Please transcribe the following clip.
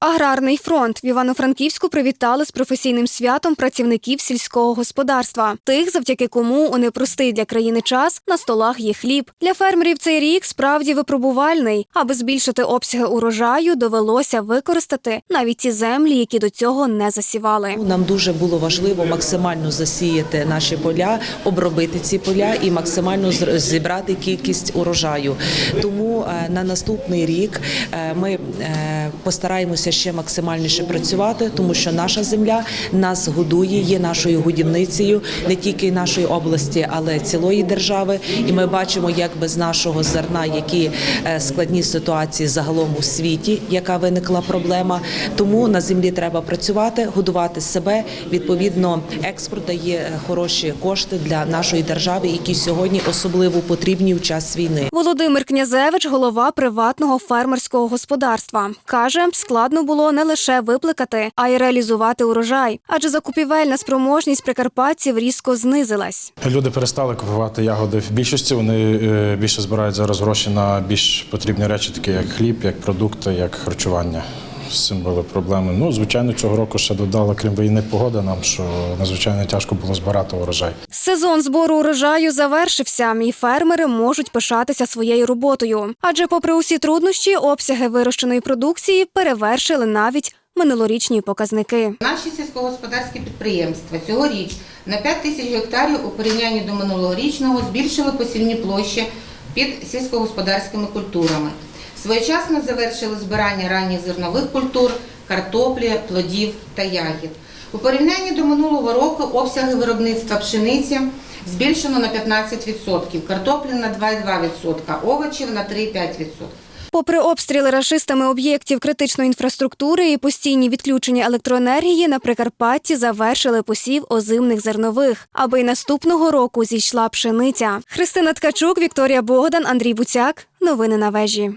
Аграрний фронт в Івано-Франківську привітали з професійним святом працівників сільського господарства, тих, завдяки кому у непростий для країни час на столах є хліб. Для фермерів цей рік справді випробувальний. Аби збільшити обсяги урожаю, довелося використати навіть ті землі, які до цього не засівали. Нам дуже було важливо максимально засіяти наші поля, обробити ці поля і максимально зібрати кількість урожаю. Тому е, на наступний рік е, ми е, постараємося ще максимальніше працювати, тому що наша земля нас годує, є нашою годівницею не тільки нашої області, але цілої держави. І ми бачимо, як без нашого зерна, які е, складні ситуації загалом у світі, яка виникла проблема. Тому на землі треба працювати, годувати себе. Відповідно, експорт дає е, хороші кошти для нашої держави, які сьогодні особливо потрібні в час війни. Володимир Князевич, голова приватного фермерського господарства, каже, складно було не лише випликати, а й реалізувати урожай, адже закупівельна спроможність прикарпатців різко знизилась. Люди перестали купувати ягоди в більшості. Вони е, більше збирають зараз гроші на більш потрібні речі, такі як хліб, як продукти, як харчування. З цим були проблеми. Ну, звичайно, цього року ще додала, крім війни, погода нам, що надзвичайно тяжко було збирати урожай. Сезон збору урожаю завершився, і фермери можуть пишатися своєю роботою. Адже, попри усі труднощі, обсяги вирощеної продукції перевершили навіть минулорічні показники. Наші сільськогосподарські підприємства цьогоріч на 5 тисяч гектарів у порівнянні до минулорічного збільшили посівні площі під сільськогосподарськими культурами. Своєчасно завершили збирання ранніх зернових культур, картоплі, плодів та ягід. У порівнянні до минулого року обсяги виробництва пшениці збільшено на 15%, картоплі на 2,2%, овочів на 3,5%. Попри обстріли рашистами об'єктів критичної інфраструктури і постійні відключення електроенергії, на Прикарпатті завершили посів озимних зернових, аби й наступного року зійшла пшениця. Христина Ткачук, Вікторія Богдан, Андрій Буцяк. Новини на вежі.